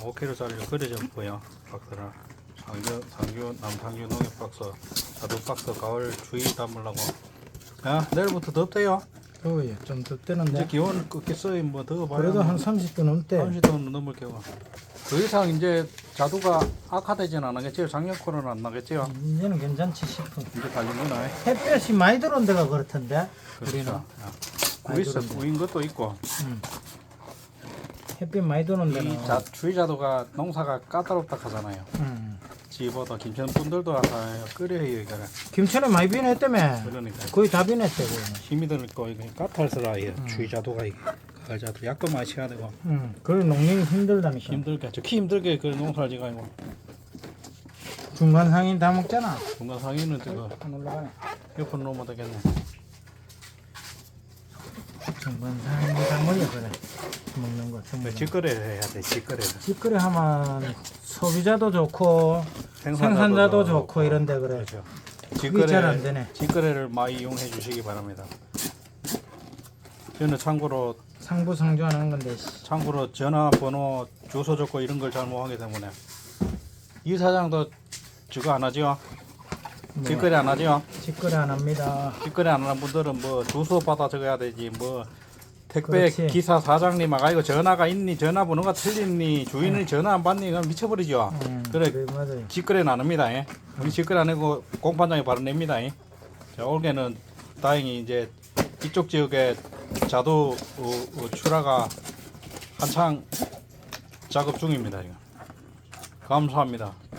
5kg짜리로 그려져 보여 박스라 상주 상주 남상주 농협 박스 자두 박스 가을 주의 담으려고 야 내일부터 덥대요 더워요. 좀 이제 덥대는데. 기온 꺾겠어요 뭐 더워봐야 그래도 한 30도 넘대. 30도 넘을 경우 더 이상 이제 자두가 악화되진 않겠지요 작년 코로는 안 나겠지요 이제는 괜찮지 싶어. 이제 달리구나 햇볕이 많이 들어온 데가 그렇던데. 우리는 그렇죠 구있어 들어온대. 구인 것도 있고 음. 햇빛 많이 데는. 이 자, 주의자도가 농사가 까다롭다 하잖아요 음. 지보다 김천 분들도 아까 끓여요 이거를 김천에 많이 비냈다며. 그러니까 거의 다 비냈대. 그거는. 힘이 들고 이거 까탈스라 이게 주의자도가 이게 가을자도 약간 많이 쳐야 되고 음. 그래 농민이 힘들다니까. 힘들게 저키 힘들게 그 농사를 지가지고 중간 상인 다 먹잖아. 중간 상인은 저거 안 올라가네. 옆으로 놓으면 되겠네 중간 상인 다 먹여 그래. 그 전부 다. 직거래를 해야 돼 직거래를 직거래 하면 소비자도 좋고 생산자도 좋고 이런데 그래. 그렇죠 그게 잘안 되네. 직거래를 많이 이용해 주시기 바랍니다 저는 참고로 상부상조하는 건데 씨. 참고로 전화번호 주소 적고 이런 걸 잘 못하기 때문에 이 사장도 저거 안 하지요 뭐, 직거래 안 하지요 직거래 안 합니다. 직거래 안 하는 분들은 뭐 주소 받아 적어야 되지 뭐 택배 그렇지. 기사 사장님 아이고 전화가 있니 전화번호가 틀리니 주인이 전화 안 받니 그럼 미쳐버리죠 음, 그래. 그래 맞아요. 직거래는 안 합니다 예. 우리 직거래 안 하고 공판장에 바로 냅니다 예. 자, 올해는 다행히 이제 이쪽 지역에 자두 어, 어, 출하가 한창 작업 중입니다 지금 감사합니다